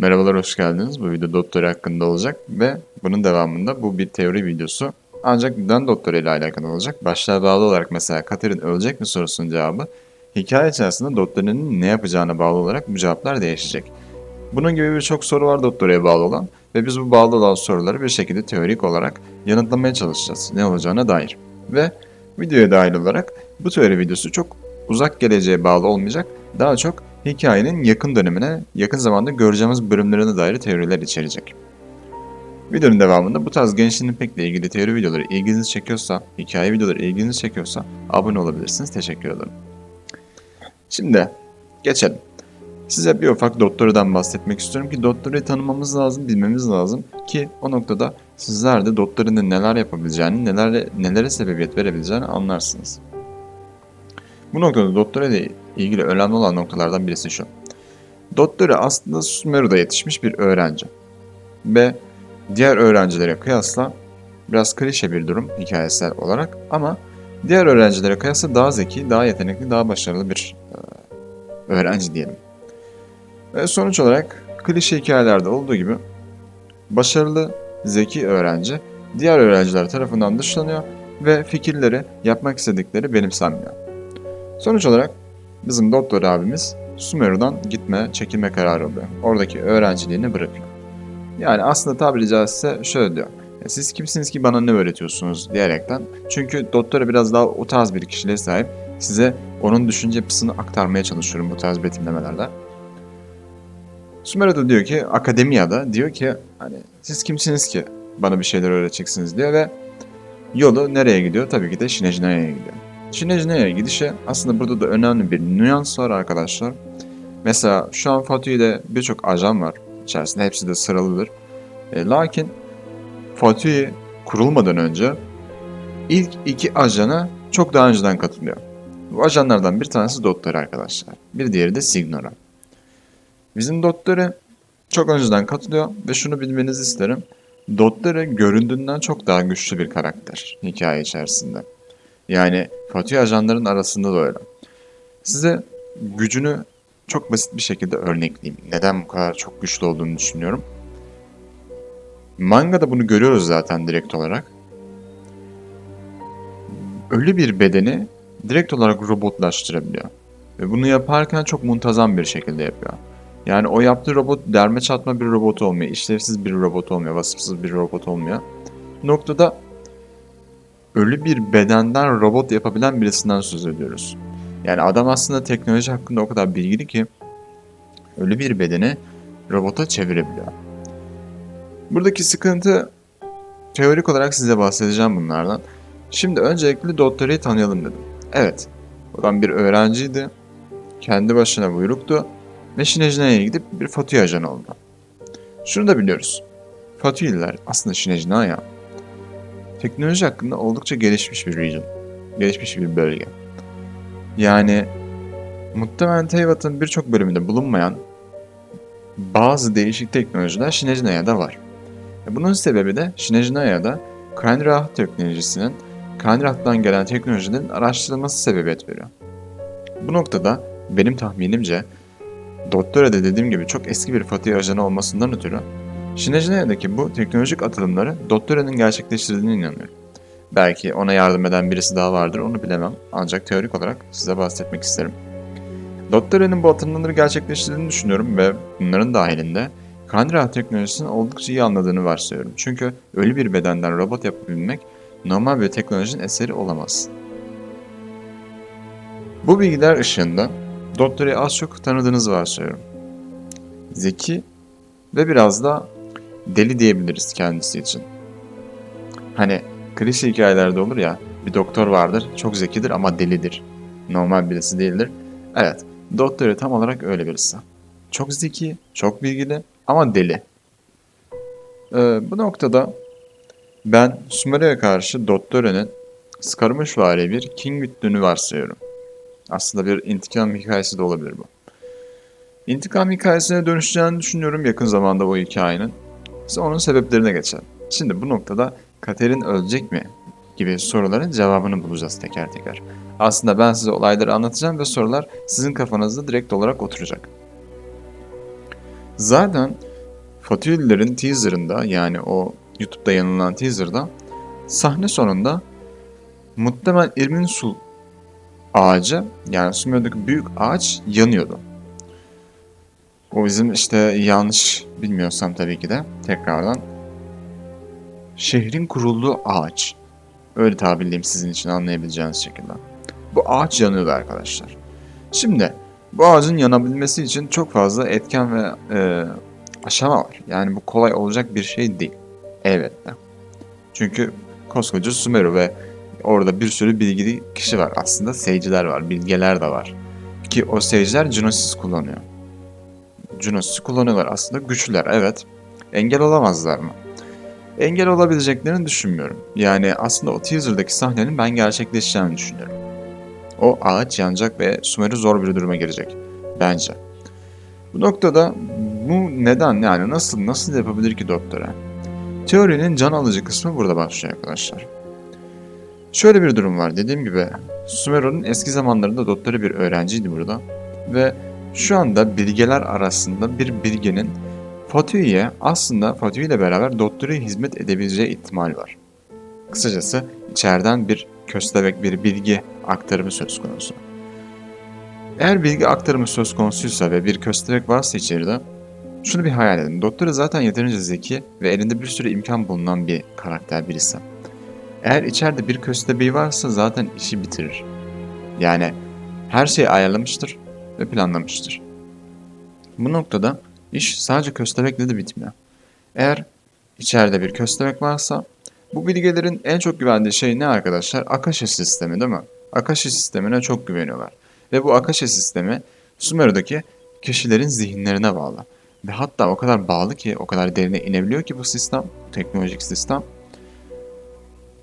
Merhabalar, hoş geldiniz. Bu video doktor hakkında olacak ve bunun devamında bu bir teori videosu. Ancak neden doktor ile alakalı olacak? Başlığa bağlı olarak mesela Kater'in ölecek mi sorusunun cevabı hikaye içerisinde doktorun ne yapacağına bağlı olarak bu cevaplar değişecek. Bunun gibi birçok soru var doktora bağlı olan ve biz bu bağlı olan soruları bir şekilde teorik olarak yanıtlamaya çalışacağız ne olacağına dair. Ve videoya dahil olarak bu teori videosu çok uzak geleceğe bağlı olmayacak, daha çok hikayenin yakın dönemine, yakın zamanda göreceğimiz bölümlerine dair teoriler içerecek. Videonun devamında bu tarz gençliğin pekle ilgili teori videoları ilginizi çekiyorsa, hikaye videoları ilginizi çekiyorsa abone olabilirsiniz. Teşekkür ederim. Şimdi geçelim. Size bir ufak doktoradan bahsetmek istiyorum ki doktorayı tanımamız lazım, bilmemiz lazım ki o noktada sizler de doktorun neler yapabileceğini, neler, nelere sebebiyet verebileceğini anlarsınız. Bu noktada doktora ile ilgili önemli olan noktalardan birisi şu. Doktora aslında Sumeru'da yetişmiş bir öğrenci. Ve diğer öğrencilere kıyasla biraz klişe bir durum hikayesel olarak ama diğer öğrencilere kıyasla daha zeki, daha yetenekli, daha başarılı bir e, öğrenci diyelim. Ve sonuç olarak klişe hikayelerde olduğu gibi başarılı, zeki öğrenci diğer öğrenciler tarafından dışlanıyor ve fikirleri, yapmak istedikleri benimsenmiyor. Sonuç olarak bizim doktor abimiz Sumeru'dan gitme, çekilme kararı alıyor. Oradaki öğrenciliğini bırakıyor. Yani aslında tabiri caizse şöyle diyor. "E, Siz kimsiniz ki bana ne öğretiyorsunuz diyerekten. Çünkü doktora biraz daha o tarz bir kişiliğe sahip. Size onun düşünce yapısını aktarmaya çalışıyorum bu tarz betimlemelerle. Sumeru da diyor ki akademiyada diyor ki hani siz kimsiniz ki bana bir şeyler öğreteceksiniz diyor ve yolu nereye gidiyor? Tabii ki de Şinejina'ya gidiyor. Şinejina'ya gidişi aslında burada da önemli bir nüans var arkadaşlar. Mesela şu an Fatih'de birçok ajan var içerisinde hepsi de sıralıdır. E, lakin Fatih kurulmadan önce ilk iki ajana çok daha önceden katılıyor. Bu ajanlardan bir tanesi Doktor arkadaşlar. Bir diğeri de Signora. Bizim Doktor'u çok önceden katılıyor ve şunu bilmenizi isterim. Doktor'u göründüğünden çok daha güçlü bir karakter hikaye içerisinde. Yani Fatih ajanların arasında da öyle. Size gücünü çok basit bir şekilde örnekleyeyim. Neden bu kadar çok güçlü olduğunu düşünüyorum. Mangada bunu görüyoruz zaten direkt olarak. Ölü bir bedeni direkt olarak robotlaştırabiliyor. Ve bunu yaparken çok muntazam bir şekilde yapıyor. Yani o yaptığı robot derme çatma bir robot olmuyor. işlevsiz bir robot olmuyor. Vasıfsız bir robot olmuyor. Noktada ölü bir bedenden robot yapabilen birisinden söz ediyoruz. Yani adam aslında teknoloji hakkında o kadar bilgili ki ölü bir bedeni robota çevirebiliyor. Buradaki sıkıntı teorik olarak size bahsedeceğim bunlardan. Şimdi öncelikle doktorayı tanıyalım dedim. Evet, adam bir öğrenciydi. Kendi başına buyruktu ve Şinejina'ya gidip bir Fatih ajanı oldu. Şunu da biliyoruz. Fatihliler aslında Şinejina'ya teknoloji hakkında oldukça gelişmiş bir region. Gelişmiş bir bölge. Yani muhtemelen Teyvat'ın birçok bölümünde bulunmayan bazı değişik teknolojiler Şinejina'da var. E Bunun sebebi de Şinejina'da Kranrah teknolojisinin Kranrah'tan gelen teknolojilerin araştırılması sebebiyet veriyor. Bu noktada benim tahminimce Doktora da dediğim gibi çok eski bir Fatih ajanı olmasından ötürü Şinejina'daki bu teknolojik atılımları Doktora'nın gerçekleştirdiğine inanıyorum. Belki ona yardım eden birisi daha vardır onu bilemem ancak teorik olarak size bahsetmek isterim. Doktora'nın bu atılımları gerçekleştirdiğini düşünüyorum ve bunların dahilinde Kandra teknolojisini oldukça iyi anladığını varsayıyorum. Çünkü ölü bir bedenden robot yapabilmek normal bir teknolojinin eseri olamaz. Bu bilgiler ışığında Doktor'u az çok tanıdığınızı varsayıyorum. Zeki ve biraz da deli diyebiliriz kendisi için. Hani klişe hikayelerde olur ya bir doktor vardır çok zekidir ama delidir. Normal birisi değildir. Evet doktoru tam olarak öyle birisi. Çok zeki, çok bilgili ama deli. Ee, bu noktada ben Sumeru'ya karşı doktorunun Skarmışvari bir king güttüğünü varsayıyorum. Aslında bir intikam hikayesi de olabilir bu. İntikam hikayesine dönüşeceğini düşünüyorum yakın zamanda bu hikayenin. Size onun sebeplerine geçelim. Şimdi bu noktada Kater'in ölecek mi gibi soruların cevabını bulacağız teker teker. Aslında ben size olayları anlatacağım ve sorular sizin kafanızda direkt olarak oturacak. Zaten Fatihlilerin teaserında yani o YouTube'da yanılan teaserda sahne sonunda muhtemelen Irminsul ağacı yani Sumer'deki büyük ağaç yanıyordu. O bizim işte yanlış bilmiyorsam tabii ki de tekrardan şehrin kurulduğu ağaç. Öyle tabirleyeyim sizin için anlayabileceğiniz şekilde. Bu ağaç yanıyordu arkadaşlar. Şimdi bu ağacın yanabilmesi için çok fazla etken ve e, aşama var. Yani bu kolay olacak bir şey değil. Elbette. Çünkü koskoca Sumeru ve orada bir sürü bilgili kişi var. Aslında seyirciler var, bilgeler de var. Ki o seyirciler Genesis kullanıyor. Genesis'i kullanıyorlar aslında. Güçlüler evet. Engel olamazlar mı? Engel olabileceklerini düşünmüyorum. Yani aslında o teaser'daki sahnenin ben gerçekleşeceğini düşünüyorum. O ağaç yanacak ve Sumeru zor bir duruma girecek. Bence. Bu noktada bu neden yani nasıl nasıl yapabilir ki doktora? Teorinin can alıcı kısmı burada başlıyor arkadaşlar. Şöyle bir durum var. Dediğim gibi Sumeru'nun eski zamanlarında doktora bir öğrenciydi burada. Ve şu anda bilgeler arasında bir bilgenin Fatih'e aslında Fatih ile beraber doktora hizmet edebileceği ihtimal var. Kısacası içeriden bir köstebek bir bilgi aktarımı söz konusu. Eğer bilgi aktarımı söz konusuysa ve bir köstebek varsa içeride şunu bir hayal edin. Doktora zaten yeterince zeki ve elinde bir sürü imkan bulunan bir karakter birisi. Eğer içeride bir köstebeği varsa zaten işi bitirir. Yani her şeyi ayarlamıştır ve planlamıştır. Bu noktada iş sadece köstebekle de bitmiyor. Eğer içeride bir köstebek varsa bu bilgelerin en çok güvendiği şey ne arkadaşlar? Akasha sistemi değil mi? Akasha sistemine çok güveniyorlar. Ve bu Akasha sistemi Sumeru'daki kişilerin zihinlerine bağlı. Ve hatta o kadar bağlı ki, o kadar derine inebiliyor ki bu sistem, teknolojik sistem.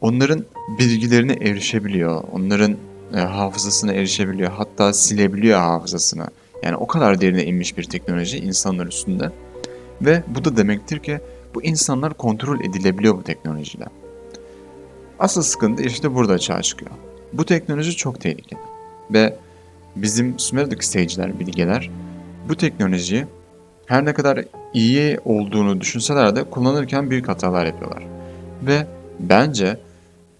Onların bilgilerine erişebiliyor, onların e, hafızasına erişebiliyor, hatta silebiliyor hafızasını. Yani o kadar derine inmiş bir teknoloji insanlar üstünde. Ve bu da demektir ki bu insanlar kontrol edilebiliyor bu teknolojiyle. Asıl sıkıntı işte burada açığa çıkıyor. Bu teknoloji çok tehlikeli. Ve bizim Sumeru'daki seyirciler, bilgeler bu teknolojiyi her ne kadar iyi olduğunu düşünseler de kullanırken büyük hatalar yapıyorlar. Ve bence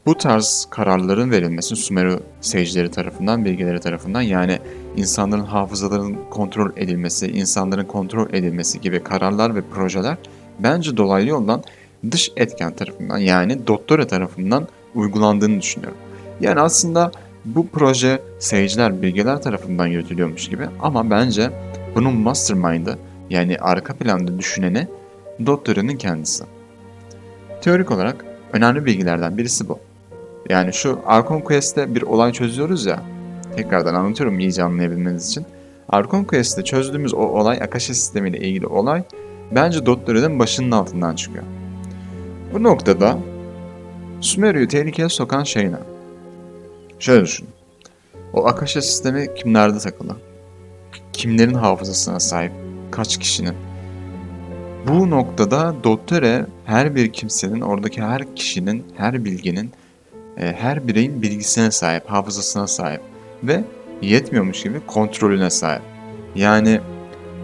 bu tarz kararların verilmesi Sumeru seyircileri tarafından, bilgileri tarafından yani insanların hafızalarının kontrol edilmesi, insanların kontrol edilmesi gibi kararlar ve projeler bence dolaylı yoldan dış etken tarafından yani doktora tarafından uygulandığını düşünüyorum. Yani aslında bu proje seyirciler, bilgeler tarafından yürütülüyormuş gibi ama bence bunun mastermind'ı yani arka planda düşüneni doktorunun kendisi. Teorik olarak önemli bilgilerden birisi bu. Yani şu Arkon Quest'te bir olay çözüyoruz ya, tekrardan anlatıyorum iyice anlayabilmeniz için. Arkon Quest'te çözdüğümüz o olay, Akasha sistemiyle ilgili olay, bence Doktor'un başının altından çıkıyor. Bu noktada Sumeru'yu tehlikeye sokan şey ne? Şöyle düşün. O Akasha sistemi kimlerde takılı? Kimlerin hafızasına sahip? Kaç kişinin? Bu noktada Dottore her bir kimsenin, oradaki her kişinin, her bilginin, her bireyin bilgisine sahip, hafızasına sahip ve yetmiyormuş gibi kontrolüne sahip. Yani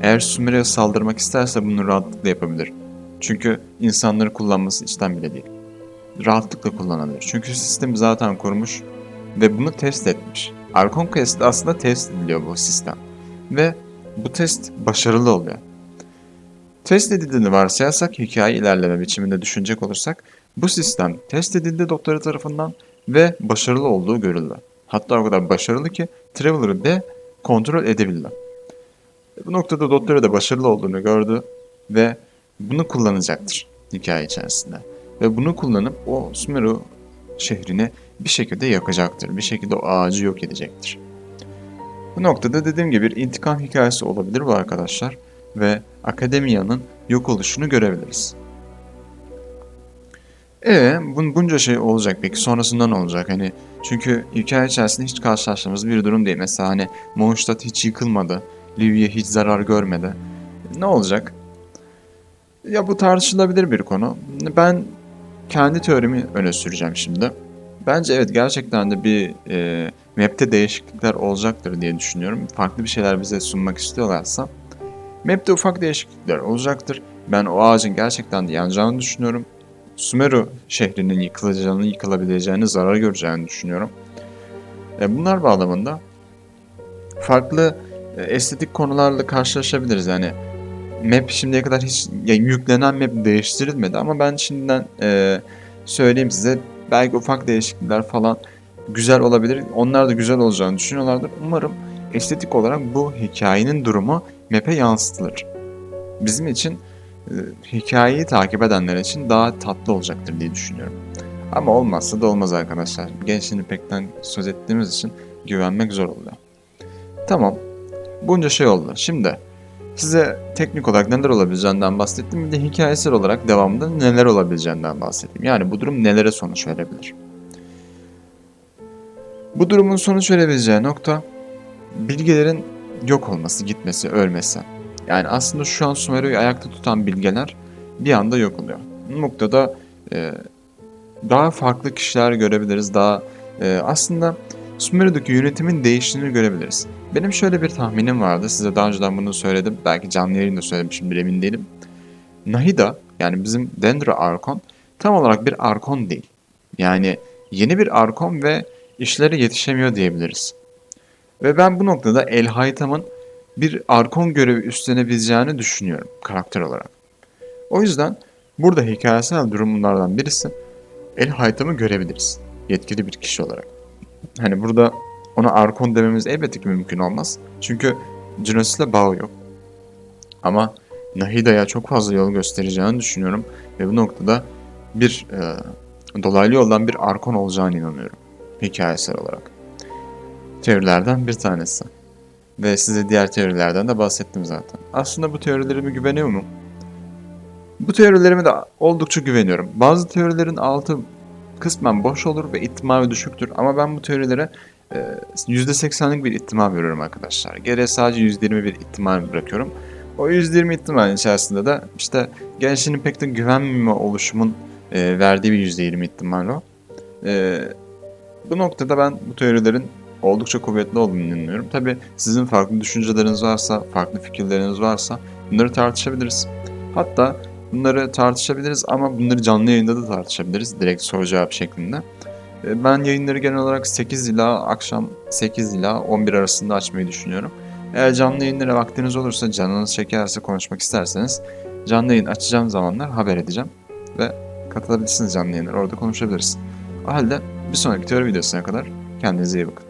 eğer Sumer'e saldırmak isterse bunu rahatlıkla yapabilir. Çünkü insanları kullanması içten bile değil. Rahatlıkla kullanabilir. Çünkü sistemi zaten kurmuş ve bunu test etmiş. Arkon Quest'te aslında test ediliyor bu sistem. Ve bu test başarılı oluyor. Test edildiğini varsayarsak hikaye ilerleme biçiminde düşünecek olursak bu sistem test edildi doktora tarafından ve başarılı olduğu görüldü. Hatta o kadar başarılı ki Traveler'ı de kontrol edebildi. Bu noktada doktora da başarılı olduğunu gördü ve bunu kullanacaktır hikaye içerisinde. Ve bunu kullanıp o Sumeru şehrini bir şekilde yakacaktır. Bir şekilde o ağacı yok edecektir. Bu noktada dediğim gibi bir intikam hikayesi olabilir bu arkadaşlar ve akademiyanın yok oluşunu görebiliriz. E bun, bunca şey olacak peki sonrasında ne olacak? Hani çünkü hikaye içerisinde hiç karşılaştığımız bir durum değil. Mesela hani Mondstadt hiç yıkılmadı. Livia hiç zarar görmedi. Ne olacak? Ya bu tartışılabilir bir konu. Ben kendi teorimi öne süreceğim şimdi. Bence evet gerçekten de bir e, map'te değişiklikler olacaktır diye düşünüyorum. Farklı bir şeyler bize sunmak istiyorlarsa Map'te ufak değişiklikler olacaktır. Ben o ağacın gerçekten de yanacağını düşünüyorum. Sumeru şehrinin yıkılacağını, yıkılabileceğini, zarar göreceğini düşünüyorum. E, bunlar bağlamında farklı e, estetik konularla karşılaşabiliriz. Yani map şimdiye kadar hiç yani yüklenen map değiştirilmedi ama ben şimdiden e, söyleyeyim size belki ufak değişiklikler falan güzel olabilir. Onlar da güzel olacağını düşünüyorlardır. Umarım estetik olarak bu hikayenin durumu map'e yansıtılır. Bizim için hikayeyi takip edenler için daha tatlı olacaktır diye düşünüyorum. Ama olmazsa da olmaz arkadaşlar. Gençliğin İpek'ten söz ettiğimiz için güvenmek zor oluyor. Tamam. Bunca şey oldu. Şimdi size teknik olarak neler olabileceğinden bahsettim. Bir de hikayesel olarak devamında neler olabileceğinden bahsettim. Yani bu durum nelere sonuç verebilir. Bu durumun sonuç verebileceği nokta bilgelerin yok olması, gitmesi, ölmesi. Yani aslında şu an Sumeru'yu ayakta tutan bilgeler bir anda yok oluyor. Bu noktada e, daha farklı kişiler görebiliriz. Daha e, aslında Sumeru'daki yönetimin değiştiğini görebiliriz. Benim şöyle bir tahminim vardı. Size daha önceden bunu söyledim. Belki canlı yayında söylemişimdir emin değilim. Nahida yani bizim Dendro Arkon tam olarak bir Arkon değil. Yani yeni bir Arkon ve işlere yetişemiyor diyebiliriz. Ve ben bu noktada El Haytam'ın bir Arkon görevi üstlenebileceğini düşünüyorum karakter olarak. O yüzden burada hikayesel durumlardan birisi El Haytam'ı görebiliriz. Yetkili bir kişi olarak. Hani burada ona Arkon dememiz elbette ki mümkün olmaz. Çünkü Genosis'le bağı yok. Ama Nahida'ya çok fazla yol göstereceğini düşünüyorum. Ve bu noktada bir e, dolaylı yoldan bir Arkon olacağını inanıyorum. Hikayesel olarak. Teorilerden bir tanesi. Ve size diğer teorilerden de bahsettim zaten. Aslında bu teorilerime güveniyor mu? Bu teorilerime de oldukça güveniyorum. Bazı teorilerin altı kısmen boş olur ve ihtimali düşüktür. Ama ben bu teorilere e, %80'lik bir ihtimal veriyorum arkadaşlar. Geriye sadece %20 bir ihtimal bırakıyorum. O %20 ihtimal içerisinde de işte gençliğin pek de güvenmeme oluşumun e, verdiği bir %20 ihtimal o. E, bu noktada ben bu teorilerin oldukça kuvvetli olduğunu inanıyorum. Tabi sizin farklı düşünceleriniz varsa, farklı fikirleriniz varsa bunları tartışabiliriz. Hatta bunları tartışabiliriz ama bunları canlı yayında da tartışabiliriz. Direkt soru cevap şeklinde. E, Ben yayınları genel olarak 8 ila akşam 8 ila 11 arasında açmayı düşünüyorum. Eğer canlı yayınlara vaktiniz olursa, canınız çekerse konuşmak isterseniz canlı yayın açacağım zamanlar haber edeceğim. Ve katılabilirsiniz canlı yayınlara, orada konuşabiliriz. O halde bir sonraki teori videosuna kadar kendinize iyi bakın.